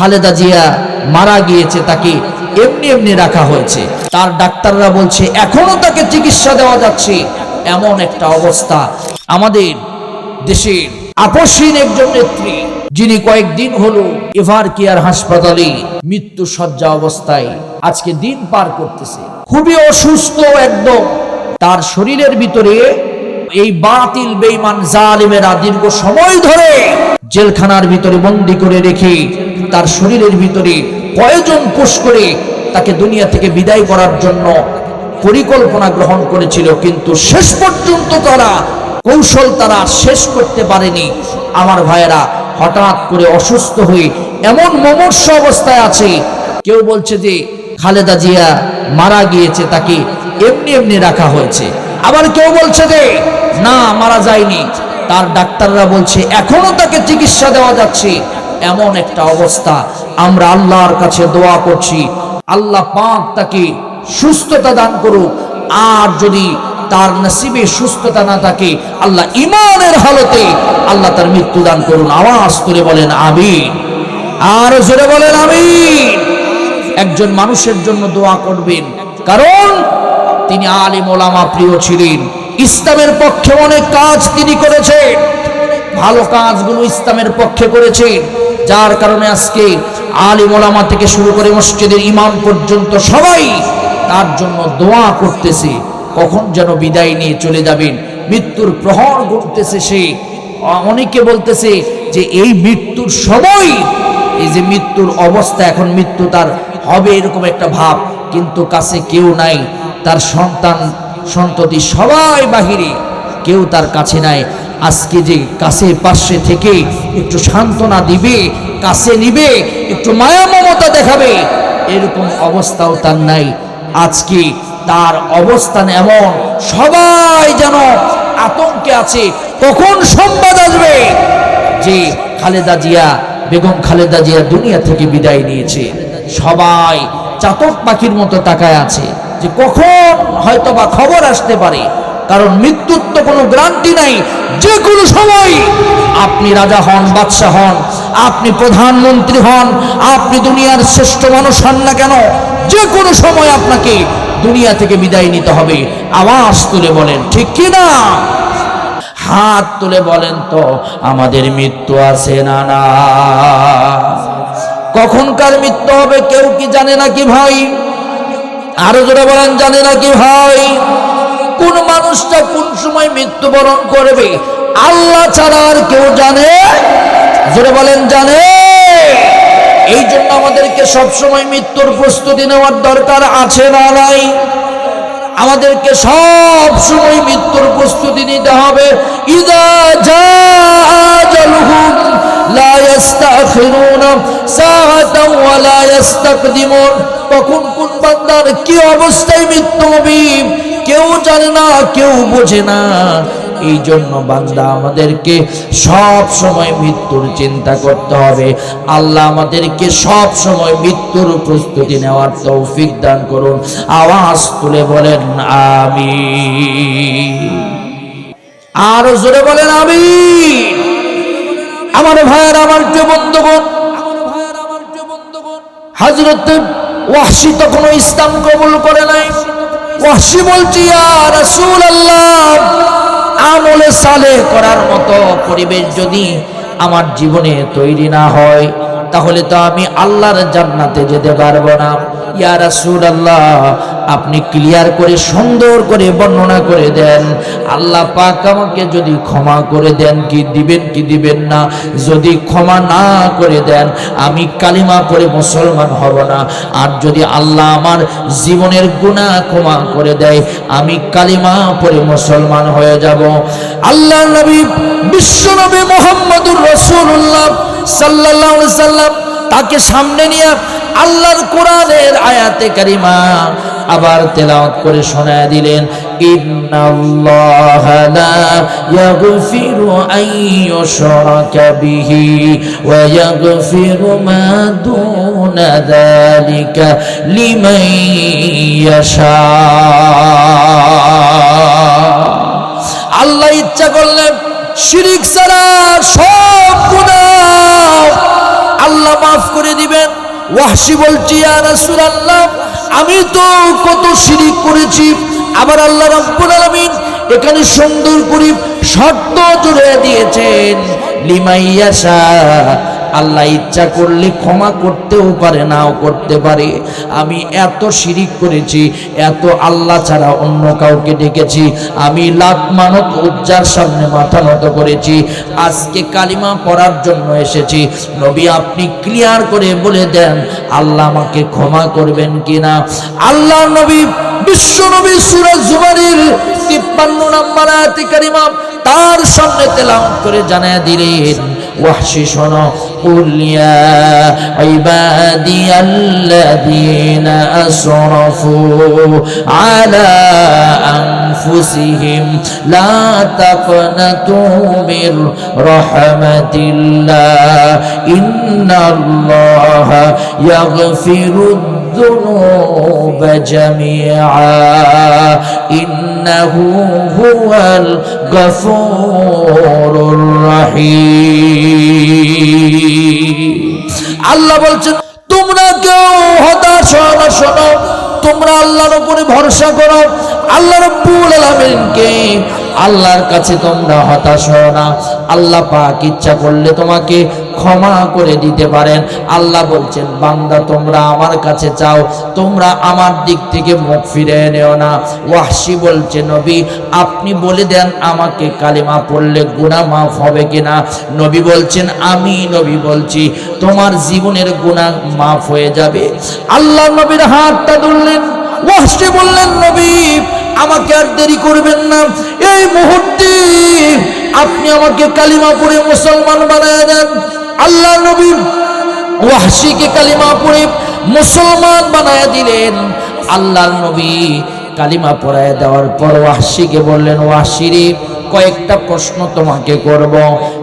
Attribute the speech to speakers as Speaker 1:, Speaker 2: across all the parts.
Speaker 1: খালেদা জিয়া মারা গিয়েছে তাকে এমনি এমনি রাখা হয়েছে। তার ডাক্তাররা বলছে, এখনও তাকে চিকিৎসা দেওয়া যাচ্ছে। এমন একটা অবস্থা আমাদের দেশের আপসহীন একজন নেত্রী, যিনি কয়েকদিন হলো এভার কেয়ার হাসপাতালে মৃত্যু সজ্জা অবস্থায় আজকে দিন পার করতেছে। খুবই অসুস্থ একদম। তার শরীরের ভিতরে এই বাতিল, বেঈমান জালিমেরা দীর্ঘ সময় ধরে জেলখানার ভিতরে বন্দি করে রেখে তার শরীরের ভিতরে কয়জন পুশ করে তাকে দুনিয়া থেকে বিদায় করার জন্য পরিকল্পনা গ্রহণ করেছিল, কিন্তু শেষ পর্যন্ত তারা কৌশল তারা শেষ করতে পারেনি। আমার ভাইয়েরা, হঠাৎ করে অসুস্থ হয়ে এমন মমর্ষ অবস্থায় আছে, কেউ বলছে যে খালেদা জিয়া মারা গিয়েছে, তাকে এমনি এমনি রাখা হয়েছে। আবার কেউ বলছে যে না, মারা যায়নি। তার ডাক্তাররা বলছে, এখনও তাকে চিকিৎসা দেওয়া যাচ্ছে। এমন একটা অবস্থা। আমরা আল্লাহর কাছে দোয়া করছি। আল্লাহ পাক তাকে সুস্থতা দান করুক। আর যদি তার নসিবে সুস্থতা না থাকে, আল্লাহ ইমানের হালতে আল্লাহ তার মৃত্যু দান করুন। আওয়াজ তুলে বলেন আমি আর জোরে বলেন আমি একজন মানুষের জন্য দোয়া করবেন। কারণ তিনি আলিম ওলামা প্রিয় ছিলেন। ইসলামের পক্ষে অনেক কাজ তিনি করেছেন। ভালো কাজগুলো ইসলামের পক্ষে করেছেন। যার কারণে আজকে আলিম ওলামা থেকে শুরু করে মসজিদের ইমাম পর্যন্ত সবাই তার জন্য দোয়া করতেছে। কখন যেন বিদায় নিয়ে চলে যাবেন। মৃত্যুর প্রহর ঘটতেছে সে। অনেকে বলতেছে যে এই মৃত্যুর সময় এই যে মৃত্যুর অবস্থা, এখন মৃত্যু তার হবে এরকম একটা ভাব। কিন্তু কাছে কেউ নাই। তার সন্তান সন্ততি সবাই বাহিরে। কেউ তার কাছে নাই। আজকে যে কাছে পাশে থেকে একটু সান্ত্বনা দিবে, কাছে নিবে, একটু মায়া মমতা দেখাবে, এরকম অবস্থাও তার নাই। আজকে তার অবস্থান এমন, সবাই যেন আতঙ্কে আছে কখন সংবাদ আসবে যে খালেদা জিয়া, বেগম খালেদা জিয়া দুনিয়া থেকে বিদায় নিয়েছে। সবাই চাতক পাখির মতো তাকায় আছে। যে কখন হয়তো বা খবর আসতে পারে, কারণ মৃত্যুর তো কোনো গ্রান্টি নাই। যে কোনো সময় আপনি রাজা হন, বাদশাহ হন, আপনি প্রধানমন্ত্রী হন, আপনি দুনিয়ার শ্রেষ্ঠ মানুষ হন না কেন, যে কোনো সময় আপনাকে দুনিয়া থেকে বিদায় নিতে হবে। আওয়াজ তুলে বলেন, ঠিক কি না? হাত তুলে বলেন তো, আমাদের মৃত্যু আছে না না? কখনকার মৃত্যু হবে কেউ কি জানে নাকি ভাই? আরও জোরে বলেন, জানে না কি ভাই কোন মানুষটা কোন সময় মৃত্যুবরণ করবে, আল্লাহ ছাড়া আর কেউ জানে? জোরে বলেন, জানে? এই জন্য আমাদেরকে সবসময় মৃত্যুর প্রস্তুতি নেওয়ার দরকার আছে না নাই? আমাদেরকে সব সময় মৃত্যুর প্রস্তুতি নিতে হবে। ইদা সাআতাও ওয়া লা ইস্তাকদিমুন কখন কোন বান্দার কি অবস্থায় মৃত্যু হবে কেউ জানে না, কেউ বোঝে না। এই জন্য বান্দা আমাদেরকে সব সময় মৃত্যুর চিন্তা করতে হবে। আল্লাহ আমাদেরকে সব সময় মৃত্যুর প্রস্তুতি নেওয়ার তৌফিক দান করুন। আওয়াজ তুলে বলেন আমি আর জোরে বলেন আমি আমার ভাইয়ের আমার প্রিয় বন্ধুগণ হাজরত ওয়াহশি তখনও ইসলাম কবুল করে নাই। ওয়াহশি বলছি আর রাসূল আল্লাহ আমলে সালে করার মতো পরিবেশ যদি আমার জীবনে তৈরি না হয় তাহলে তো আমি আল্লাহর জান্নাতে যেতে পারব না। ইয়া রাসূলুল্লাহ, আপনি ক্লিয়ার করে, সুন্দর করে বর্ণনা করে দেন। আল্লাহ পাক আমাকে যদি ক্ষমা করে দেন কি দিবেন কি দিবেন না? যদি ক্ষমা না করে দেন, আমি কালিমা পড়ে মুসলমান হব না। আর যদি আল্লাহ আমার জীবনের গুনাহ ক্ষমা করে দেয়, আমি কালিমা পড়ে মুসলমান হয়ে যাব। আল্লাহ নবী, বিশ্ব নবী মোহাম্মদুর রসুল্লাহ সাল্লাল্লাহু আলাইহি সাল্লাম তাকে সামনে নিয়ে আল্লাহর কোরআনের আয়াতে কারিমা আবার তেলাওয়াত করে শোনায় দিলেন আল্লাহ ইচ্ছা করলে শিরিক ছাড়া সব আল্লাহ মাফ করে দিবেন। ওয়াহশি বলছি ইয়া রাসূলুল্লাহ, আমি তো কত শিরিক করেছি। আবার আল্লাহ রাব্বুল আলামিন এখানে সুন্দর করে শর্ত জুড়ে দিয়েছেন, লিমাইয়াশা আল্লাহ ইচ্ছা করলে ক্ষমা করতেও পারে, নাও করতে পারে। আমি এত শিরিক করেছি, এত আল্লাহ ছাড়া অন্য কাউকে ডেকেছি। আমি লাখ মানব উজ্জার সামনে মাথা নত করেছি। আজকে কালিমা পড়ার জন্য এসেছি। নবী, আপনি ক্লিয়ার করে বলে দেন, আল্লাহ আমাকে ক্ষমা করবেন কিনা? আল্লাহ নবী, বিশ্ব নবী সুরাজ জুমারির তিপ্পান্ন নাম্বার আয়াতি কারিমা তার সামনে তেলাওয়াত করে জানায় দিলেন وحشي شنو؟ قل يا عبادي الذين أسرفوا على أنفسهم لا تقنطوا من رحمة الله. إن الله يغفر الدين الذنوب جميعا إنه هو الغفور الرحيم আল্লাহ বলছেন তোমরা কেউ হতাশ হও না শোনো তোমরা আল্লাহর উপরে ভরসা করো আল্লাহ রব্বুল আলামিনকে আল্লাহর কাছে তোমরা হতাশ হও না আল্লাহ পাক ইচ্ছা করলে তোমাকে ক্ষমা করে দিতে পারেন। আল্লাহ বলছেন, বান্দা, তোমরা আমার কাছে চাও তোমরা আমার দিক থেকে মুখ ফিরে নেও না। ওয়াহশি বলছে, নবী, আপনি বলে দেন আমাকে কালিমা পড়লে গুনাহ মাফ হবে কিনা? নবী বলছেন, আমি নবী বলছি, তোমার জীবনের গুনাহ মাফ হয়ে যাবে। আল্লাহ নবীর হাতটা ধরলেন, ওয়াহশি বললেন, নবী, আমাকে আর দেরি করবেন না। এই মুহূর্তে আপনি আমাকে কালিমা পড়ে মুসলমান বানায় দেন। আল্লাহ নবী ওয়াহশিকে কালিমা পড়ে মুসলমান বানায় দিলেন। আল্লাহ নবী কালিমা পড়ায় দেওয়ার পর ওয়াহশিকে বললেন ওয়াহশিরে কয়েকটা প্রশ্ন তোমাকে করব।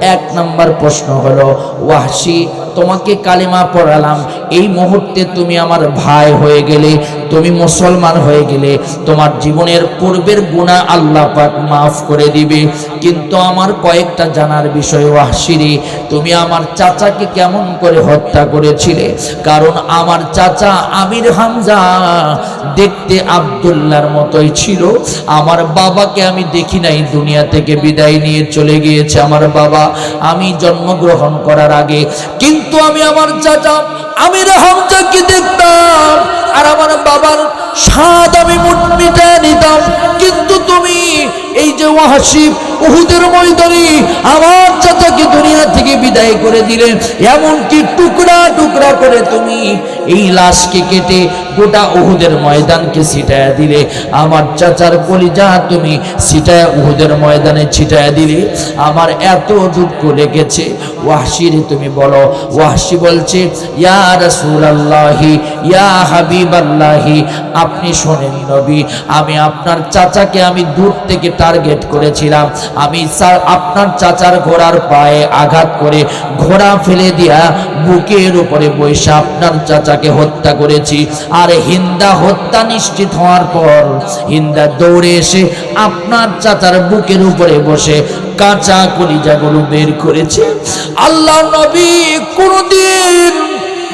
Speaker 1: এক নম্বর প্রশ্ন হলো, ওয়াহশি, তোমাকে কালিমা পড়ালাম, এই মুহূর্তে তুমি আমার ভাই হয়ে গেলে, তুমি মুসলমান হয়ে গেলে, তোমার জীবনের পূর্বের গুণা আল্লাহ পাক মাফ করে দিবে। কিন্তু আমার কয়েকটা জানার বিষয় ওয়াহশিরি তুমি আমার চাচাকে কেমন করে হত্যা করেছিলে? কারণ আমার চাচা আমির হামজা দেখতে আবদুল্লার মতোই ছিল। আমার বাবাকে আমি দেখি নাই, দুনিয়া থেকে বিদায় নিয়ে চলে গিয়েছে আমার বাবা। আমি জন্মগ্রহণ করার আগে, কিন্তু আমি আমার চাচা আমির হামজাকে দেখতাম, আর আমার বাবার স্বাদ আমি মিটে নিতাম। কিন্তু তুমি এই যে ওয়াহাসিব উহুদের ময়দানে আমার চাচাকে দুনিয়া থেকে বিদায় করে দিলেন এমনকি টুকরা টুকরা করে তুমি এই লাশকে কেটে গোটা উহুদের ময়দানকে ছিটায়া দিলে, আমার চাচার কলিজা তুমি ছিটায়া উহুদের ময়দানে ছিটায়া দিলে, আমার এত দুঃখ লেগেছে। ওয়াহশির তুমি বলো, ওয়াহশি বলছে, ইয়া রাসূলুল্লাহি, ইয়া হাবিবাল্লাহি, আপনি শোনেন নবী, আমি আপনার চাচাকে আমি দূর থেকে টার্গেট করেছিলাম। আমি স্যার, আপনার চাচার ঘোড়ার পায়ে আঘাত করে ঘোড়া ফেলে দিয়া বুকের উপরে বৈশা আপনার চাচাকে হত্যা করেছি। আর হিন্দা হত্যা নিশ্চিত হওয়ার পর হিন্দা দৌড়ে এসে আপনার চাচার বুকের উপরে বসে কাঁচা কলিজাগুলো বের করেছে। আল্লাহ নবী কোনদিন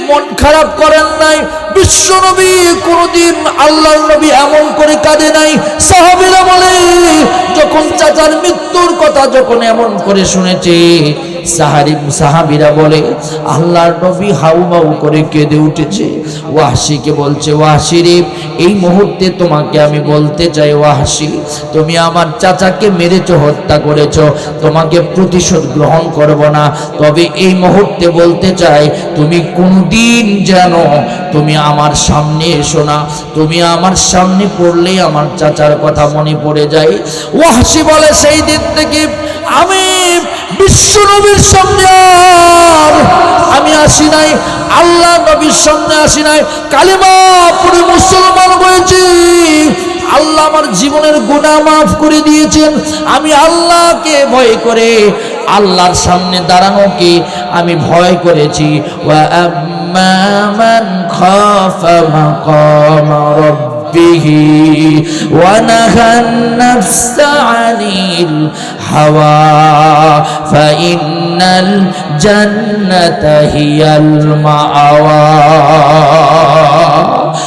Speaker 1: মন খারাপ করেন নাই, বিশ্ব নবী কোনদিন আল্লাহ নবী এমন করে কাঁদে নাই। সাহাবিরা বলে, যখন চাচার মৃত্যুর কথা যখন এমন করে শুনেছে সাহারি সাহাবিরা বলে, আল্লাহর নবী হাউ মাউ করে কেঁদে উঠেছে। ওয়াহশিকে বলছে, ওয়াহশি এই মুহূর্তে তোমাকে আমি বলতে চাই, ওয়াহশি, তুমি আমার চাচাকে মেরেছ, হত্যা করেছ, তোমাকে প্রতিশোধ গ্রহণ করব না। তবে এই মুহূর্তে বলতে চাই, তুমি কোনদিন যেন তুমি আমার সামনে এসো না। তুমি আমার সামনে পড়লেই আমার চাচার কথা মনে পড়ে যায়। ওয়াহশি বলে, সেই দিন থেকে আমি বিশ্ব নবীর আর আমি আসি নাই, আল্লাহ নবীর সামনে আসি নাই, কালিমা পুরো মুসলমান হয়েছি। আল্লাহ আমার জীবনের গুণা মাফ করে দিয়েছেন, আমি আল্লাহকে ভয় করে আল্লাহর সামনে দাঁড়ানোকে আমি ভয় করেছি। ওয়া আম্মা মান খাফা মাকাম ربه ونهى النفس عن الهوى فإن الجنة هي المأوى.